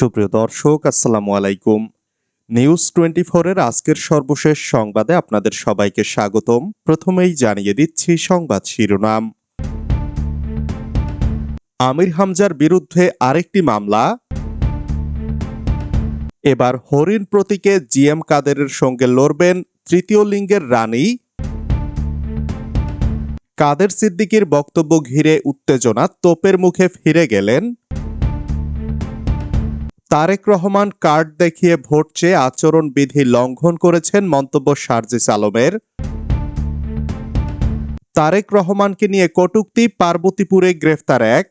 সুপ্রিয় দর্শক, আসসালামু আলাইকুম। নিউজ টোয়েন্টি এর আজকের সর্বশেষ সংবাদে আপনাদের সবাইকে স্বাগতম। প্রথমেই জানিয়ে দিচ্ছি সংবাদ শিরোনাম। আমির হামজার বিরুদ্ধে আরেকটি মামলা। এবার হরিণ প্রতীকে জিএম কাদেরের সঙ্গে লড়বেন তৃতীয় লিঙ্গের রানী। কাদের সিদ্দিকীর বক্তব্য ঘিরে উত্তেজনা তোপের মুখে ফিরে গেলেন তারেক রহমান কার্ড দেখিয়ে ভোট চেয়ে আচরণবিধি লঙ্ঘন করেছেন মন্তব্য সার্জিস আলমের। তারেক রহমানকে নিয়ে কটুক্তি, পার্বতীপুরে গ্রেফতার এক।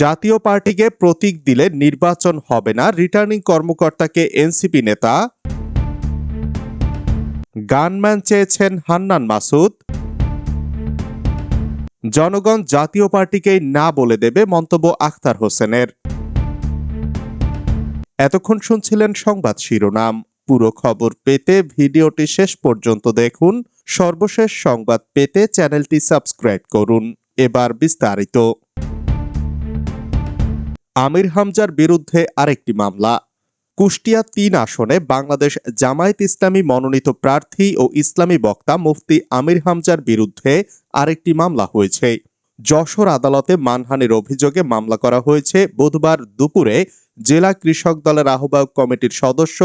জাতীয় পার্টিকে প্রতীক দিলে নির্বাচন হবে না, রিটার্নিং কর্মকর্তাকে এনসিপি নেতা। গানম্যান চেয়েছেন হান্নান মাসুদ। জনগণ জাতীয় পার্টিকেই না বলে দেবে মন্তব্য আখতার হোসেনের। এতক্ষণ শুনছিলেন সংবাদ শিরোনাম। পুরো খবর পেতে ভিডিওটি শেষ পর্যন্ত দেখুন। সর্বশেষ সংবাদ পেতে চ্যানেলটি সাবস্ক্রাইব করুন। এবার বিস্তারিত। আমির হামজার বিরুদ্ধে আরেকটি মামলা। কুষ্টিয়া তিন আসনে বাংলাদেশ জামায়াত ইসলামী মনোনীত প্রার্থী ও ইসলামী বক্তা মুফতি আমির হামজার বিরুদ্ধে আরেকটি মামলা হয়েছে। যশোর আদালতে মানহানির অভিযোগে মামলা করা হয়েছে বুধবার দুপুরে জেলা কৃষক দলের আহ্বায়ক কমিটির সদস্য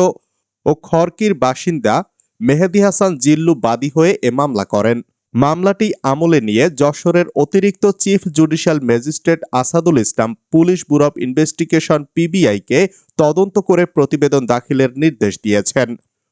ও খড়কির বাসিন্দা মেহেদি হাসান জিল্লু বাদী হয়ে এ মামলা করেন। মামলাটি আমলে নিয়ে যশোরের অতিরিক্ত chief judicial magistrate Asadul Islam police bureau of investigation পিবিআইকে তদন্ত করে প্রতিবেদন দাখিলের নির্দেশ দিয়েছেন।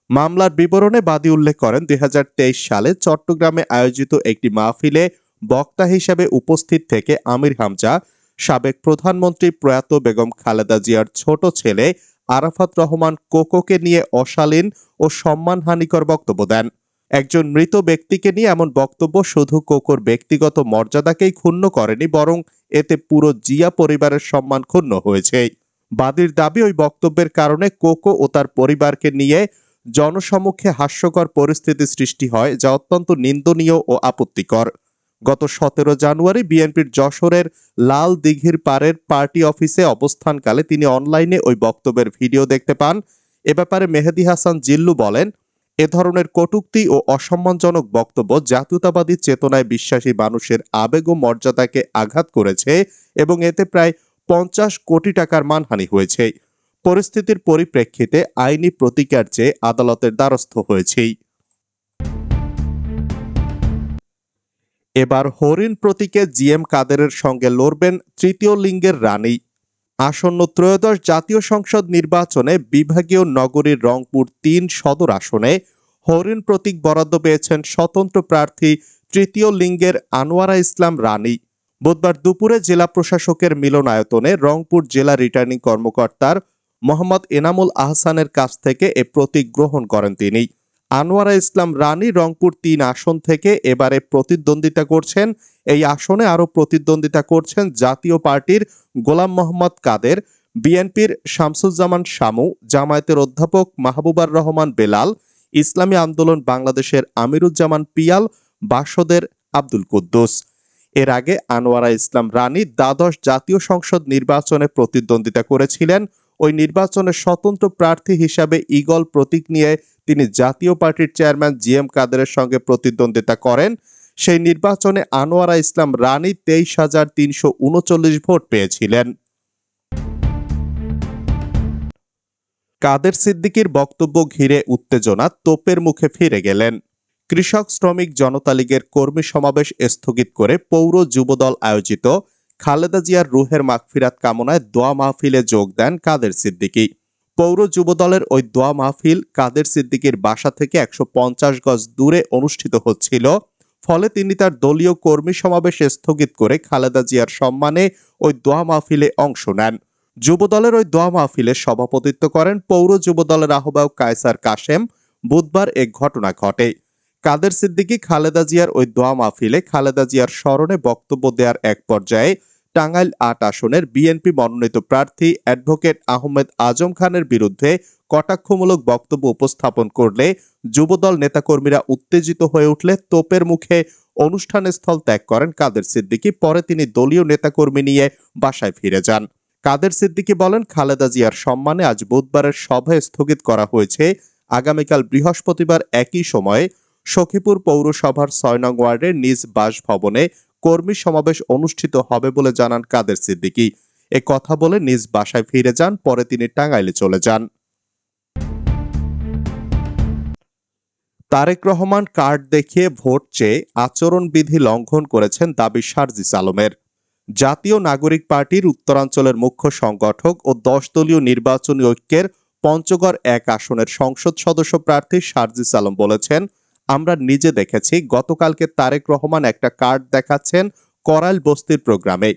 মামলার বিবরণে বাদী উল্লেখ করেন, দুই হাজার তেইশ সালে চট্টগ্রামে আয়োজিত একটি মাহফিলে বক্তা হিসেবে উপস্থিত থেকে আমির হামজা, সাবেক প্রধানমন্ত্রী প্রয়াত বেগম খালেদা জিয়ার ছোট ছেলে আরাফাত রহমান কোকোকে নিয়ে অশালীন ও সম্মানহানিকর বক্তব্য দেন। একজন মৃত ব্যক্তিকে নিয়ে এমন বক্তব্য শুধু কোকোর ব্যক্তিগত মর্যাদাকেই ক্ষুণ্ণ করেনি, বরং এতে পুরো জিয়া পরিবারের সম্মান ক্ষুণ্ণ হয়েছে। বাদীর দাবি ওই বক্তব্যের কারণে কোকো ও তার পরিবারকে নিয়ে জনসমক্ষে হাস্যকর পরিস্থিতি সৃষ্টি হয়, যা অত্যন্ত নিন্দনীয় ও আপত্তিকর। গত সতেরো জানুয়ারি বিএনপির যশোরের লাল দিঘির পাড়ের পার্টি অফিসে অবস্থানকালে তিনি অনলাইনে ওই বক্তব্যের ভিডিও দেখতে পান। এ ব্যাপারে মেহেদি হাসান জিল্লু বলেন এ ধরনের কটূক্তি ও অসম্মানজনক বক্তব্য জাতীয়তাবাদী চেতনায় বিশ্বাসী মানুষের আবেগ ও মর্যাদাকে আঘাত করেছে এবং এতে প্রায় পঞ্চাশ কোটি টাকার মানহানি হয়েছে। পরিস্থিতির পরিপ্রেক্ষিতে আইনি প্রতিকার চেয়ে আদালতের দ্বারস্থ হয়েছেই। এবার হরিণ প্রতীকে জিএম কাদেরের সঙ্গে লড়বেন তৃতীয় লিঙ্গের রানী। আসন্ন ত্রয়োদশ জাতীয় সংসদ নির্বাচনে বিভাগীয় নগরীর রংপুর তিন সদর আসনে হরিণ প্রতীক বরাদ্দ পেয়েছেন স্বতন্ত্র প্রার্থী তৃতীয় লিঙ্গের আনোয়ারা ইসলাম রানী। বুধবার দুপুরে জেলা প্রশাসকের মিলনায়তনে রংপুর জেলা রিটার্নিং কর্মকর্তার মোহাম্মদ এনামুল আহসানের কাছ থেকে এ প্রতীক গ্রহণ করেন তিনি। আনোয়ারা ইসলাম রানী রংপুর তিন আসন থেকে এবারে প্রতিদ্বন্দ্বিতা করছেন। এই আসনে আরও প্রতিদ্বন্দ্বিতা করছেন জাতীয় পার্টির গোলাম মোহাম্মদ কাদের, বিএনপির শামসুজ্জামান শামু, জামায়াতের অধ্যাপক মাহবুবার রহমান বেলাল, ইসলামী আন্দোলন বাংলাদেশের আমিরুজ্জামান পিয়াল, বাসদের আব্দুল কুদ্দুস। এর আগে আনোয়ারা ইসলাম রানী দ্বাদশ জাতীয় সংসদ নির্বাচনে প্রতিদ্বন্দ্বিতা করেছিলেন। ওই নির্বাচনে স্বতন্ত্র প্রার্থী হিসাবে ইগল প্রতীক নিয়ে তিনি জাতীয় পার্টির চেয়ারম্যান জি এম কাদেরের সঙ্গে প্রতিদ্বন্দ্বিতা করেন। সেই নির্বাচনে আনোয়ারা ইসলাম রানী তেইশ হাজার তিনশো উনচল্লিশ ভোট পেয়েছিলেন। কাদের সিদ্দিকির বক্তব্য ঘিরে উত্তেজনা তোপের মুখে ফিরে গেলেন। কৃষক শ্রমিক জনতা লীগের কর্মী সমাবেশ স্থগিত করে পৌর যুবদল আয়োজিত খালেদা জিয়ার রুহের মাগফিরাত কামনায় দোয়া মাহফিলে যোগ দেন কাদের সিদ্দিকী। পৌর যুবদলের ওই দোয়া মাহফিল কাদের সিদ্দিকির বাসা থেকে একশো পঞ্চাশ গজ দূরে অনুষ্ঠিত হচ্ছিল। ফলে তিনি তার দলীয় কর্মী সমাবেশ স্থগিত করে খালেদা জিয়ার সম্মানে ওই দোয়া মাহফিলে অংশ নেন। যুবদলের ওই দোয়া মাহফিলে সভাপতিত্ব করেন পৌর যুবদলের আহ্বায়ক কায়সার কাশেম। বুধবার এ ঘটনা ঘটে। কাদের সিদ্দিকী খালেদা জিয়ার ওই দোয়া মাহফিলে খালেদা জিয়ার স্মরণে বক্তব্য দেওয়ার এক পর্যায়ে টাঙ্গাইল আট আসনের বিএনপি মনোনীত প্রার্থী অ্যাডভোকেট আহমেদ আজম খানের বিরুদ্ধে কটাক্ষমূলক বক্তব্য উপস্থাপন করলে যুবদল নেতাকর্মীরা উত্তেজিত হয়ে উঠলে তোপের মুখে অনুষ্ঠান স্থল ত্যাগ করেন কাদের সিদ্দিকী। পরে তিনি দলীয় নেতাকর্মী নিয়ে বাসায় ফিরে যান। কাদের সিদ্দিকী বলেন, খালেদা জিয়ার সম্মানে আজ বুধবারের সভা স্থগিত করা হয়েছে। আগামীকাল বৃহস্পতিবার একই সময়ে সখীপুর পৌরসভার ছয় নং ওয়ার্ডের নিজ বাসভবনে কর্মী সমাবেশ অনুষ্ঠিত হবে বলে জানান কাদের সিদ্দিকী। এ কথা বলে নিজ বাসায় ফিরে যান, পরে তিনি টাঙ্গাইলে চলে যান। তারেক রহমান কার্ড দেখিয়ে ভোট চেয়ে আচরণবিধি লঙ্ঘন করেছেন দাবি সার্জিস আলমের। জাতীয় নাগরিক পার্টির উত্তরাঞ্চলের মুখ্য সংগঠক ও দশ দলীয় নির্বাচনী ঐক্যের পঞ্চগড় এক আসনের সংসদ সদস্য প্রার্থী সার্জিস আলম বলেছেন আমরা নিজে দেখেছি, গতকালকে তারেক রহমান একটা কার্ড দেখাচ্ছেন করাইল বস্তির প্রোগ্রামে।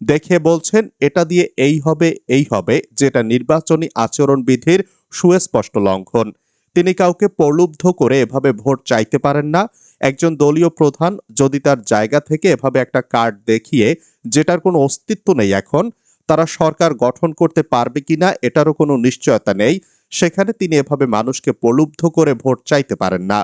দেখে বলছেন, এটা দিয়ে এই হবে এই হবে, যেটা নির্বাচনী আচরণবিধির সুস্পষ্ট লঙ্ঘন। তিনি কাউকে প্রলুব্ধ করে এভাবে ভোট চাইতে পারেন না। একজন দলীয় প্রধান যদি তার জায়গা থেকে এভাবে একটা কার্ড দেখিয়ে, যেটার কোনো অস্তিত্ব নেই এখন, তারা সরকার গঠন করতে পারবে কিনা এটারও কোনো নিশ্চয়তা নেই। সেখানে তিনি এভাবে মানুষকে প্রলুব্ধ করে ভোট চাইতে পারেন না।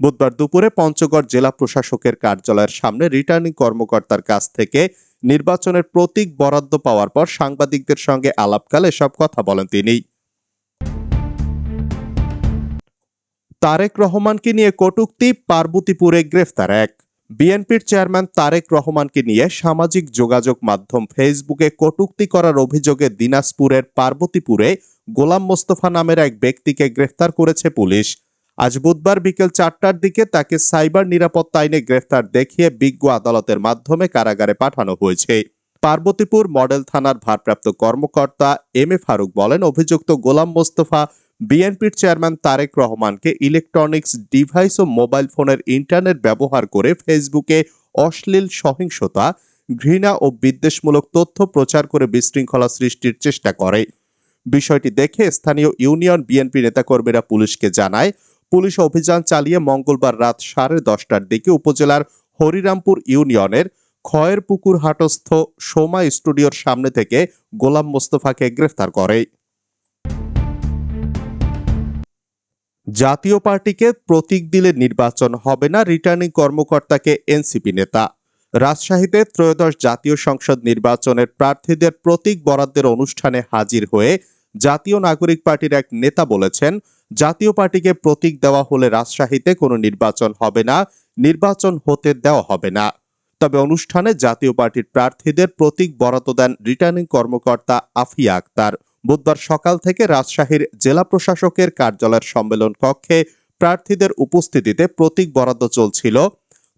বুধবার দুপুরে পঞ্চগড় জেলা প্রশাসকের কার্যালয়ের সামনে রিটার্নিং কর্মকর্তার কাছ থেকে নির্বাচনের প্রতীক বরাদ্দ পাওয়ার পর সাংবাদিকদের সঙ্গে আলাপকালে সব কথা বলেন তিনি। তারেক রহমানকে নিয়ে কটূক্তি, পার্বতীপুরে গ্রেফতার এক। বিএনপির চেয়ারম্যান তারেক রহমানকে নিয়ে সামাজিক যোগাযোগ মাধ্যম ফেসবুকে কটূক্তি করার অভিযোগে দিনাজপুরের পার্বতীপুরে গোলাম মোস্তফা নামের এক ব্যক্তিকে গ্রেফতার করেছে পুলিশ। আজ বুধবার বিকেল চারটার দিকে তাকে সাইবার নিরাপত্তা আইনে গ্রেফতার দেখিয়ে বিজ্ঞ আদালতের মাধ্যমে কারাগারে পাঠানো হয়েছে। পার্বতীপুর মডেল থানার ভারপ্রাপ্ত কর্মকর্তা এম এ ফারুক বলেন, অভিযুক্ত গোলাম মোস্তফা, বিএনপির চেয়ারম্যান তারেক রহমানকে ইলেকট্রনিক্স ডিভাইস ও মোবাইল ফোনের ইন্টারনেট ব্যবহার করে ফেসবুকে অশ্লীল সহিংসতা, ঘৃণা ও বিদ্বেষমূলক তথ্য প্রচার করে বিশৃঙ্খলা সৃষ্টির চেষ্টা করে। বিষয়টি দেখে স্থানীয় ইউনিয়ন বিএনপি নেতাকর্মীরা পুলিশকে জানায় পুলিশ অভিযান চালিয়ে মঙ্গলবার রাত সাড়ে দশটার দিকে উপজেলার হরিরামপুর ইউনিয়নের খয়ের পুকুর হাটস্থ সোমা স্টুডিওর সামনে থেকে গোলাম মোস্তফাকে গ্রেফতার করে। জাতীয় পার্টিকে প্রতীক দিলে নির্বাচন হবে না, রিটার্নিং কর্মকর্তাকে এনসিপি নেতা। রাজশাহীতে ত্রয়োদশ জাতীয় সংসদ নির্বাচনের প্রার্থীদের প্রতীক বরাদ্দের অনুষ্ঠানে হাজির হয়ে জাতীয় নাগরিক পার্টির এক নেতা বলেছেন, জাতীয় পার্টিকে প্রতীক দেওয়া হলে রাজশাহীতে কোনো নির্বাচন হবে না, নির্বাচন হতে দেওয়া হবে না। তবে অনুষ্ঠানে জাতীয় পার্টির প্রার্থীদের প্রতীক বরাদ্দ দেন রিটার্নিং কর্মকর্তা আফিয়া আক্তার। বুধবার সকাল থেকে রাজশাহীর জেলা প্রশাসকের কার্যালয়ের সম্মেলন কক্ষে প্রার্থীদের উপস্থিতিতে প্রতীক বরাদ্দ চলছিল।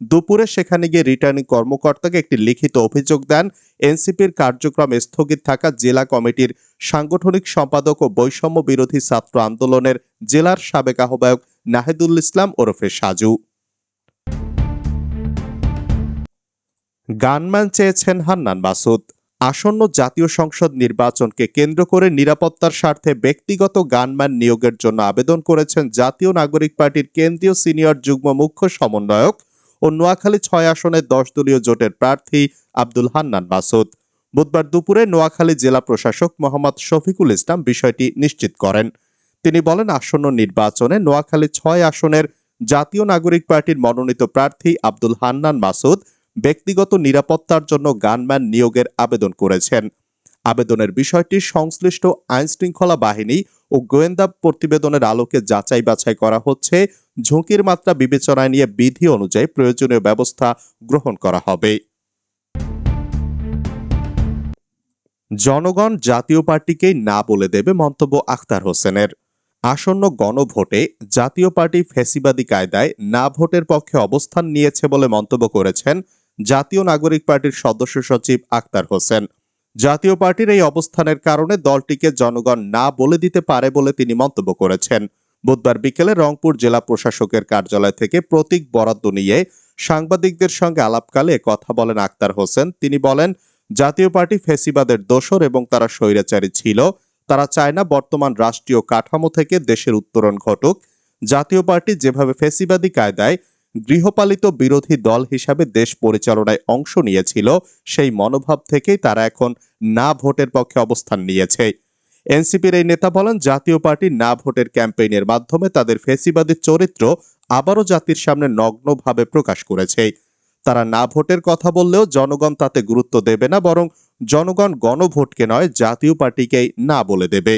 দুপুরে সেখানে গিয়ে রিটার্নিং কর্মকর্তাকে একটি লিখিত অভিযোগ দেন। এনসিপির কার্যক্রম স্থগিত থাকা জেলা কমিটির সাংগঠনিক সম্পাদক ও বৈষম্য বিরোধী ছাত্র আন্দোলনের জেলার সাবেক আহ্বায়ক নাহিদুল ইসলাম ওরফে সাজু। গানম্যান চেয়েছেন হান্নান মাসুদ। আসন্ন জাতীয় সংসদ নির্বাচনকে কেন্দ্র করে নিরাপত্তার স্বার্থে ব্যক্তিগত গানম্যান নিয়োগের জন্য আবেদন করেছেন জাতীয় নাগরিক পার্টির কেন্দ্রীয় সিনিয়র যুগ্ম মুখ্য সমন্বয়ক ও নোয়াখালী ছয় আসনের দশ দলীয় জোটের প্রার্থী আব্দুল হান্নান মাসুদ। বুধবার দুপুরে নোয়াখালী জেলা প্রশাসক মোহাম্মদ শফিকুল ইসলাম বিষয়টি নিশ্চিত করেন। তিনি বলেন, আসন্ন নির্বাচনে নোয়াখালী ছয় আসনের জাতীয় নাগরিক পার্টির মনোনীত প্রার্থী আব্দুল হান্নান মাসুদ ব্যক্তিগত নিরাপত্তার জন্য গানম্যান নিয়োগের আবেদন করেছেন। আবেদনের বিষয়টি সংশ্লিষ্ট আইনশৃঙ্খলা বাহিনী ও গোয়েন্দা প্রতিবেদনের আলোকে যাচাই বাছাই করা হচ্ছে। ঝুঁকির মাত্রা বিবেচনায় নিয়ে বিধি অনুযায়ী প্রয়োজনীয় ব্যবস্থা গ্রহণ করা হবে। জনগণ জাতীয় পার্টিকেই না বলে দেবে মন্তব্য আখতার হোসেনের। আসন্ন গণভোটে জাতীয় পার্টি ফেসিবাদী কায়দায় না ভোটের পক্ষে অবস্থান নিয়েছে বলে মন্তব্য করেছেন জাতীয় নাগরিক পার্টির সদস্য সচিব আক্তার হোসেন। জাতীয় পার্টির এই অবস্থানের কারণে দলটিকে জনগণ না বলে দিতে পারে বলে তিনি মন্তব্য করেছেন। বুধবার বিকেলে রংপুর জেলা প্রশাসকের কার্যালয় থেকে প্রতীক বরাদ্দ নিয়ে সাংবাদিকদের সঙ্গে আলাপকালে কথা বলেন আক্তার হোসেন। তিনি বলেন, জাতীয় পার্টি ফেসিবাদের দোসর এবং তারা স্বৈরাচারী ছিল। তারা চায় না বর্তমান রাষ্ট্রীয় কাঠামো থেকে দেশের উত্তরণ ঘটুক। জাতীয় পার্টি যেভাবে ফেসিবাদী কায়দায় গৃহপালিত বিরোধী দল হিসাবে দেশ পরিচালনায় অংশ নিয়েছিল, সেই মনোভাব থেকেই তারা এখন না ভোটের পক্ষে অবস্থান নিয়েছে। এনসিপির এই নেতা বলেন, জাতীয় পার্টি না ভোটের ক্যাম্পেইনের মাধ্যমে তাদের ফেসিবাদী চরিত্র আবারও জাতির সামনে নগ্নভাবে প্রকাশ করেছে। তারা না ভোটের কথা বললেও জনগণ তাতে গুরুত্ব দেবে না, বরং জনগণ গণভোটকে নয়, জাতীয় পার্টিকেই না বলে দেবে।